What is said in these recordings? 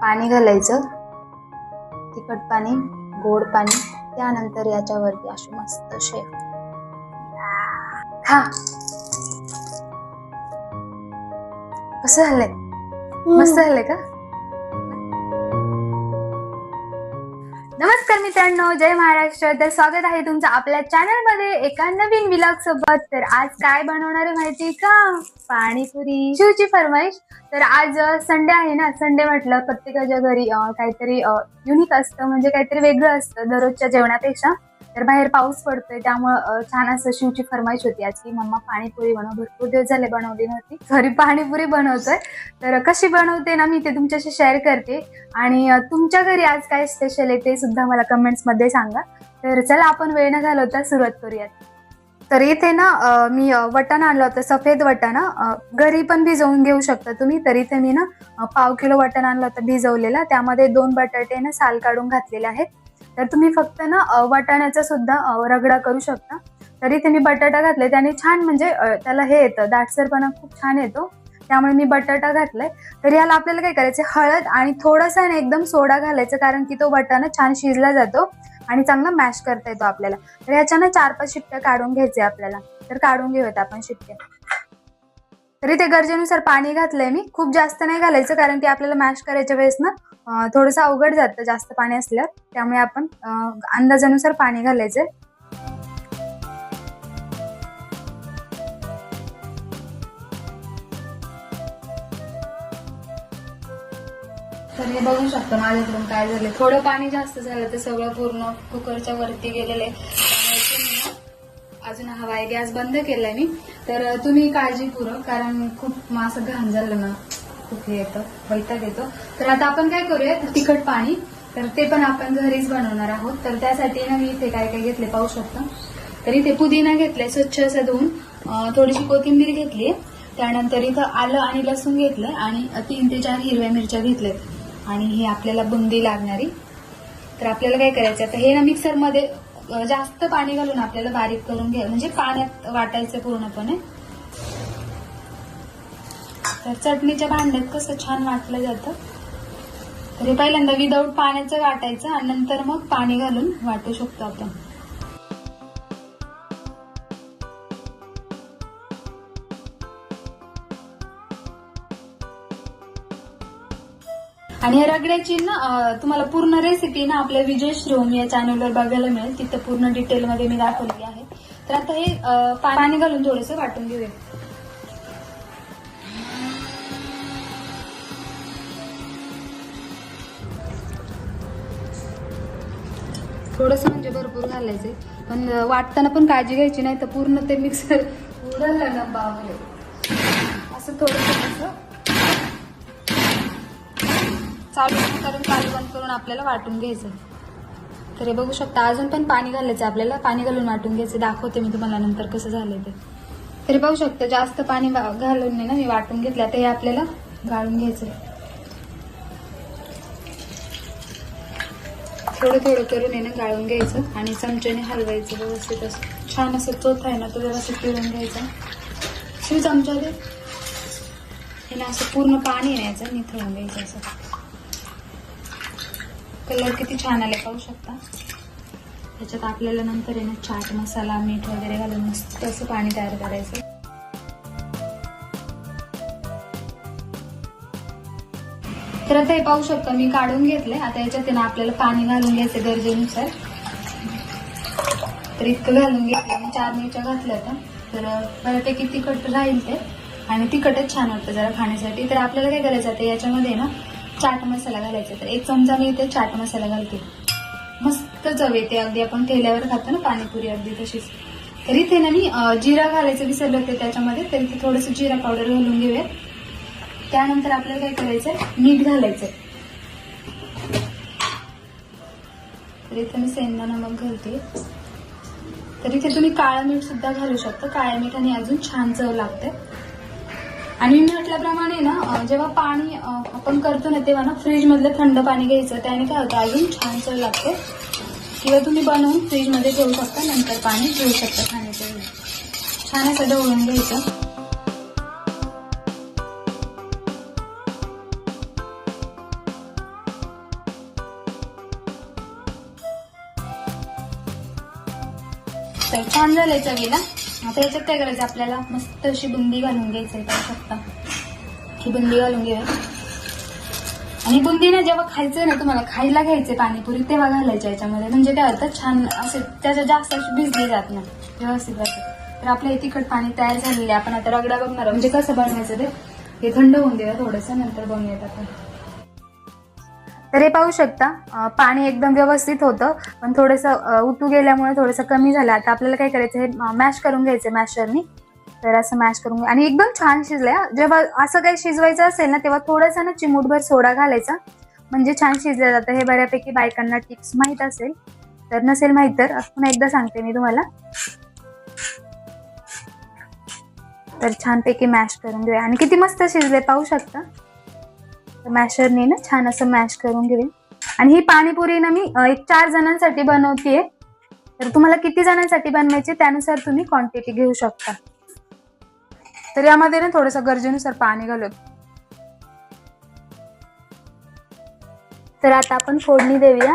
पाणी घालायचं. तिखट पाणी गोड पाणी त्यानंतर याच्यावरती अशी मस्त शेव. खा. कसं झालंय? मस्त झालंय का? नमस्कार मित्रांनो जय महाराष्ट्र. तर स्वागत आहे तुमचं आपल्या चॅनलमध्ये एका नवीन विलॉग सोबत. तर आज काय बनवणार आहे माहिती का? पाणीपुरी. शिवची फरमाईश. तर आज संडे आहे ना. संडे म्हटलं प्रत्येकाच्या घरी काहीतरी युनिक असतं. म्हणजे काहीतरी वेगळं असतं दररोजच्या जेवणापेक्षा. तर बाहेर पाऊस पडतोय त्यामुळं छान असं शिवची फरमाईश होती आज की मम्मा पाणीपुरी बनव भरपूर दिवस झाले बनवली नव्हती. घरी पाणीपुरी बनवतोय. तर कशी बनवते ना मी ते तुमच्याशी शेअर करते. आणि तुमच्या घरी आज काय स्पेशल आहे ते सुद्धा मला कमेंट्समध्ये सांगा. तर चला आपण वेळ न घालवता सुरुवात करूयात. तर इथे ना मी वटण आणलं होतं सफेद वटाणा. घरी पण भिजवून घेऊ शकता तुम्ही. तर इथे मी ना पाव किलो वटण आणलं होतं भिजवलेला. त्यामध्ये दोन बटाटे ना साल काढून घातलेले आहेत. तर तुम्ही फक्त ना वाटाण्याचा सुद्धा रगडा करू शकता. तरी इथे मी बटाटा घातले त्याने छान म्हणजे त्याला हे येतं दाटसरपणा खूप छान येतो. त्यामुळे मी बटाटा घातलाय. तर याला आपल्याला काय करायचं हळद आणि थोडासा ना एकदम सोडा घालायचा कारण की तो वाटाणा छान शिजला जातो आणि चांगला मॅश करता येतो आपल्याला. तर ह्याच्यानं चार पाच शिट्ट्या काढून घ्यायचे आपल्याला. तर काढून घेऊयात आपण शिट्ट्या. तरी ते गरजेनुसार पाणी घातलंय मी. खूप जास्त नाही घालायचं कारण की आपल्याला मॅश करायच्या वेळेस ना थोडंसं अवघड जातं जास्त पाणी असल्यावर. त्यामुळे आपण अंदाजानुसार पाणी घालायचं. तर हे बघू शकता माझ्याकडून काय झालं थोडं पाणी जास्त झालं तर सगळं पूर्ण कुकरच्या वरती गेलेलं आहे. अजून हवा आहे गॅस बंद केलाय मी. तर तुम्ही काळजीपूर्वक कारण खूप असं घाण झालं ना. खूप हे येतं वैताग येतो. तर आता आपण काय करूया तिखट पाणी. तर ते पण आपण घरीच बनवणार आहोत. तर त्यासाठी ना मी इथे काय काय घेतले पाहू शकता. तर इथे पुदिना घेतलाय स्वच्छ असं धुवून. थोडीशी कोथिंबीर घेतली. त्यानंतर इथं आलं आणि लसूण घेतलंय आणि तीन ते चार हिरव्या मिरच्या घेतल्यात. आणि हे आपल्याला बुंदी लागणारी. तर आपल्याला काय करायचं आता हे ना मिक्सरमध्ये जास्त पाणी घालून आपल्याला बारीक करून घ्या म्हणजे पाण्यात वाटायचं पूर्णपणे. तर चटणीच्या भांड्यात कसं छान वाटलं जातं. तर हे पहिल्यांदा विदाऊट पाण्याचं वाटायचं आणि नंतर मग पाणी घालून वाटू शकतो आपण. आणि या रगड्याची ना तुम्हाला पूर्ण रेसिपी ना आपल्या विजय श्रोम या चॅनलवर बघायला मिळेल. तिथं पूर्ण डिटेलमध्ये मी दाखवलेली आहे. तर आता हे पाणी घालून थोडंसं वाटून घेऊया. थोडंसं म्हणजे भरपूर घालायचे पण वाटताना पण काळजी घ्यायची नाही तर पूर्ण ते मिक्सर उडलं ना बाबरे असं थोडस चालू करून चालू बंद करून आपल्याला वाटून घ्यायचं तर हे बघू शकता अजून पण पाणी घालायचं आपल्याला. पाणी घालून वाटून घ्यायचं दाखवते मी तुम्हाला नंतर कसं झालंय ते. तरी पाहू शकता जास्त पाणी वा- घालून नाही ना मी वाटून घेतलं. आता हे आपल्याला गाळून घ्यायचं थोडं थोडं करून आहे ना गाळून घ्यायचं आणि चमच्याने हलवायचं व्यवस्थित असं. छान असं चोथ आहे ना तो व्यवस्थित पिळून घ्यायचा. शिव चमचा दे. हे ना असं पूर्ण पाणी न्यायचं निथळून घ्यायचं असं. कलर किती छान आले पाहू शकता. त्याच्यात आपल्याला नंतर आहे ना चाट मसाला मीठ वगैरे घालून मस्त असं पाणी तयार करायचं. तर आता हे पाहू शकता मी काढून घेतले. आता याच्यात ना आपल्याला पाणी घालून घ्यायचं गरजेनुसार. तर इतकं घालून घेतलं. मी चार मिरच्या घातल्या होत्या. तर बऱ्यापैकी तिखट राहील ते. आणि तिखटच छान वाटतं जरा खाण्यासाठी. तर आपल्याला काय करायचं आता याच्यामध्ये ना चाट मसाला घालायचा. तर एक चमचा मी इथे चाट मसाला घालते. मस्त चव येते. अगदी आपण ठेल्यावर खातो ना पाणीपुरी अगदी तशीच. तर इथे ना मी जिरा घालायचं विसरले होते त्याच्यामध्ये. तर इथे थोडंसं जिरा पावडर घालून घेऊया त्यानंतर आपल्याला काय करायचंय? मीठ घालायचं तर इथे मी सेंदा नमक घालते. तर इथे तुम्ही काळं मीठ सुद्धा घालू शकता. काळ्या मिठाने अजून छान चव लागते. आणि मी म्हटल्याप्रमाणे ना जेव्हा पाणी आपण करतो ना तेव्हा ना फ्रीज मधलं थंड पाणी घ्यायचं. त्याने काय होतं? अजून छान चव लागते. किंवा तुम्ही बनवून फ्रीजमध्ये ठेवू शकता. नंतर पाणी घेऊ शकता खाण्याच्या वेळी. छान असं ढवळून घ्यायचं. छान झालंय चवीला. आता याच्यात काय करायचं आपल्याला? मस्त अशी बुंदी घालून घ्यायची पाहू शकता. ही बुंदी घालून घेऊया. आणि बुंदी ना जेव्हा खायचं ना तुम्हाला खायला घ्यायचे पाणीपुरी तेव्हा घालायच्या याच्यामध्ये. म्हणजे काय होतं छान असे त्याच्या जास्त अशी भिजली जात नाही व्यवस्थित जाते. तर आपलं हे तिखट पाणी तयार झालेलं आहे. आपण आता रगडा बघणार म्हणजे कसं बनवायचं ते? हे थंड होऊन देऊया थोडंसं नंतर बनवूयात आपण. तर हे पाहू शकता पाणी एकदम व्यवस्थित होतं पण थोडंसं अं, उतू गेल्यामुळे थोडंसं कमी झालं. आता आपल्याला काय करायचं हे मॅश करून घ्यायचं मॅशरनी. तर असं मॅश करून घ्या. आणि एकदम छान शिजलंय जेव्हा असं काही शिजवायचं असेल ना तेव्हा थोडासा ना चिमूटभर सोडा घालायचा. म्हणजे छान शिजलं जातं. हे बऱ्यापैकी बायकांना टिप्स माहीत असेल. तर नसेल माहीत तर पुन्हा एकदा सांगते मी तुम्हाला. तर छानपैकी मॅश करून घेऊया. आणि किती मस्त शिजले पाहू शकता. मॅशरने ना छान असं मॅश करून घेईन आणि ही पाणीपुरी ना मी एक चार जणांसाठी बनवतीये. तर तुम्हाला किती जणांसाठी बनवायची त्यानुसार तुम्ही क्वांटिटी घेऊ शकता. तर यामध्ये ना थोडंसं गरजेनुसार पाणी घालू तर आता आपण फोडणी देऊया.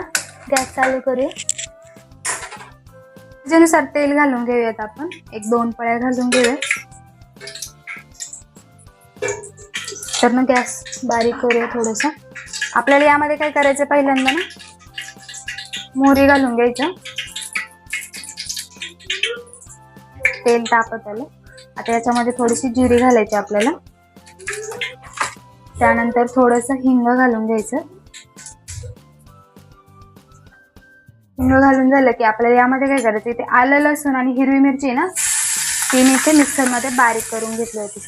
गॅस चालू करूया. गरजेनुसार तेल घालून घेऊयात आपण. एक दोन पळ्या घालून घेऊया तर गॅस बारीक करूया थोडस. आपल्याला यामध्ये काय करायचं पहिल्यांदा ना? मोहरी घालून घ्यायचं. तेल तापत आलं. आता याच्यामध्ये थोडीशी जिरी घालायची आपल्याला. त्यानंतर थोडस हिंग घालून घ्यायचं. हिंग घालून झालं की आपल्याला यामध्ये काय करायचं? इथे आलं लसूण आणि हिरवी मिरची ना? ती मी इथे मिक्सरमध्ये बारीक करून घेतली होती.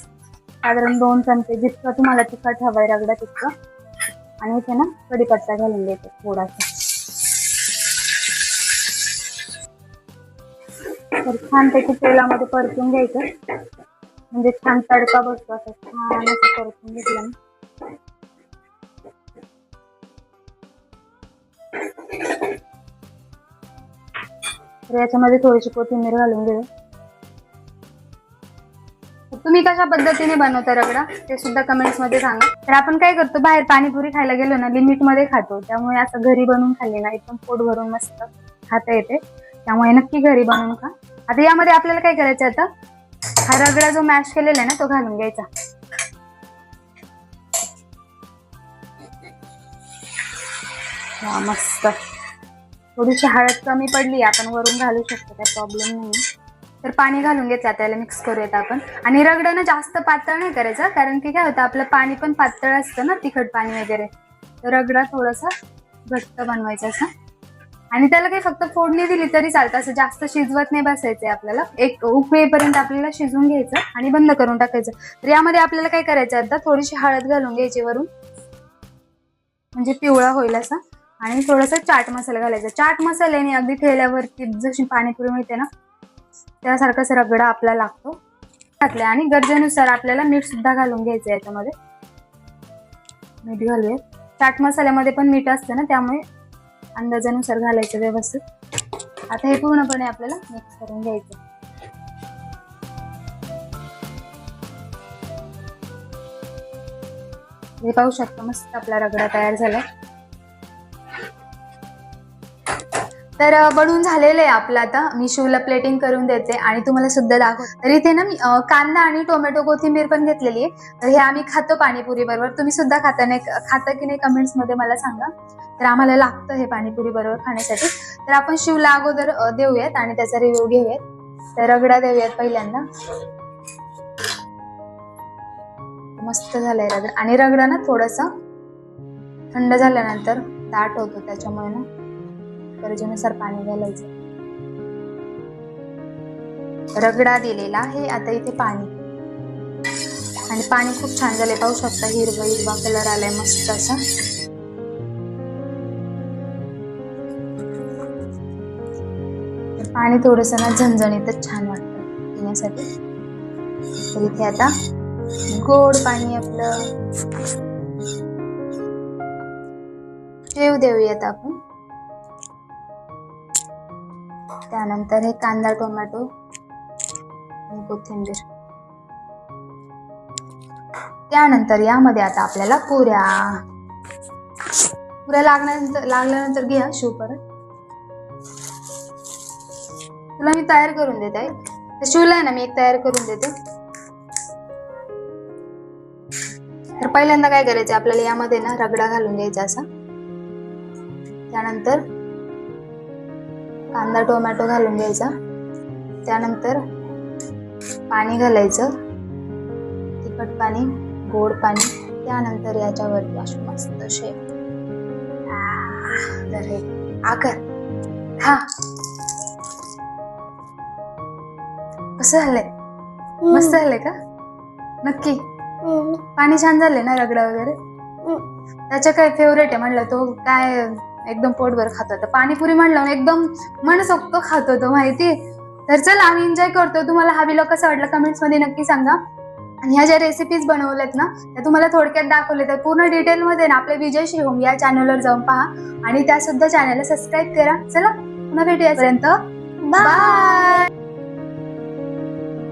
साधारण दोन चमचे जितकं तुम्हाला तिखट हवंय रगडा तितकं. आणि इथे ना कढीपत्ता घालून देते थोडासा. तर छानपैकी तेलामध्ये परतून घ्यायचं. म्हणजे छान तडका बसतो असं छान असं परतून घेतलं ना तर याच्यामध्ये थोडीशी कोथिंबीर घालून घेऊ. तुम्ही कशा पद्धतीने बनवता रगडा? ते सुद्धा कमेंट्समध्ये सांगा. तर आपण काय करतो बाहेर पाणीपुरी खायला गेलो ना लिमिटमध्ये खातो. त्यामुळे असं घरी बनवून खाल्ली ना एकदम पोट भरून मस्त खाता येते. त्यामुळे नक्की घरी बनवून खा. आता यामध्ये आपल्याला काय करायचं आता? हा रगडा जो मॅश केलेला आहे ना तो घालून घ्यायचा. मस्त. थोडीशी हळद कमी पडली आपण वरून घालू शकतो काय प्रॉब्लेम नाही तर पाणी घालून घेतलं त्याला मिक्स करूयात आपण. आणि रगडं ना जास्त पातळ नाही करायचं कारण की काय होतं आपलं पाणी पण पातळ असतं ना तिखट पाणी वगैरे. रगडा थोडासा घट्ट बनवायचा असं. आणि त्याला काही फक्त फोडणी दिली तरी चालतं असं जास्त शिजवत नाही बसायचंय आपल्याला. एक उकळेपर्यंत आपल्याला शिजवून घ्यायचं आणि बंद करून टाकायचं. तर यामध्ये आपल्याला काय करायचं आता थोडीशी हळद घालून घ्यायची वरून. म्हणजे पिवळा होईल असा. आणि थोडासा चाट मसाला घालायचा. चाट मसाल्याने अगदी ठेल्यावरती जशी पाणीपुरी मिळते ना त्यासारखाच रगडा आपला लागतो. घातला आणि गरजेनुसार आपल्याला मीठ सुद्धा घालून घ्यायचं याच्यामध्ये. मीठ घालूया चाट मसाल्यामध्ये पण मीठ असतं ना त्यामुळे अंदाजानुसार घालायचं व्यवस्थित. आता हे पूर्णपणे आपल्याला मिक्स करून घ्यायचं. हे पाहू शकतो मस्त आपला रगडा तयार झालाय. तर बनून बनवून झालेलं आहे आपलं आता. मी शिवला प्लेटिंग करून देते आणि तुम्हाला सुद्धा दाखव तर इथे ना मी कांदा आणि टोमॅटो कोथिंबीर पण घेतलेली आहे. तर हे आम्ही खातो पाणीपुरी बरोबर तुम्ही सुद्धा खाता नाही खाता की नाही कमेंट्समध्ये मला सांगा. तर आम्हाला लागतं हे पाणीपुरी बरोबर खाण्यासाठी. तर आपण शिवला अगोदर देऊयात आणि त्याचा रिव्ह्यू घेऊयात. तर रगडा देऊयात पहिल्यांदा. मस्त झालाय रगडा. आणि रगडा ना थोडस थंड झाल्यानंतर दाट होतो त्याच्यामुळे ना. गरजेनुसार पाणी घालायचं. रगडा दिलेला आहे आता इथे पाणी. आणि पाणी खूप छान झाले पाहू शकता हिरवा हिरवा कलर आलाय मस्त असा. पाणी थोडस ना झणझणीतच छान वाटतं पिण्यासाठी. तर इथे आता गोड पाणी आपलं. शेव देऊयात आपण. त्यानंतर हे कांदा टोमॅटो आणि कोथिंबीर. त्यानंतर यामध्ये आता आपल्याला पुऱ्या. पुऱ्या लागल्यानंतर लागल्यानंतर घ्या शिव परत. तुला मी तयार करून देते आहे शिवला आहे ना मी एक तयार करून देते. तर पहिल्यांदा काय करायचं आपल्याला यामध्ये ना रगडा घालून घ्यायचा असा. त्यानंतर कांदा टोमॅटो घालून घ्यायचा. त्यानंतर पाणी घालायचं. तिखट पाणी गोड पाणी त्यानंतर याच्यावरती अशी मस्त हे आकर. हा. कसं झालंय? मस्त झालंय का? नक्की? पाणी छान झालंय ना रगडा वगैरे? त्याच्या काय फेवरेट आहे? म्हणलं तो काय एकदम पोटभर खातो तर पाणीपुरी म्हणलं एकदम मनसोक्त खातो तो माहिती? तर चला आम्ही एन्जॉय करतो. तुम्हाला हा व्हिडिओ कसा वाटला कमेंट्समध्ये नक्की सांगा. आणि ह्या ज्या रेसिपीज बनवल्यात ना त्या तुम्हाला थोडक्यात दाखवले तर पूर्ण डिटेलमध्ये ना आपल्या विजय श्रीहोम या चॅनलवर जाऊन पहा. आणि त्या सुद्धा चॅनलला सबस्क्राईब करा. चला पुन्हा भेटूयापर्यंत बाय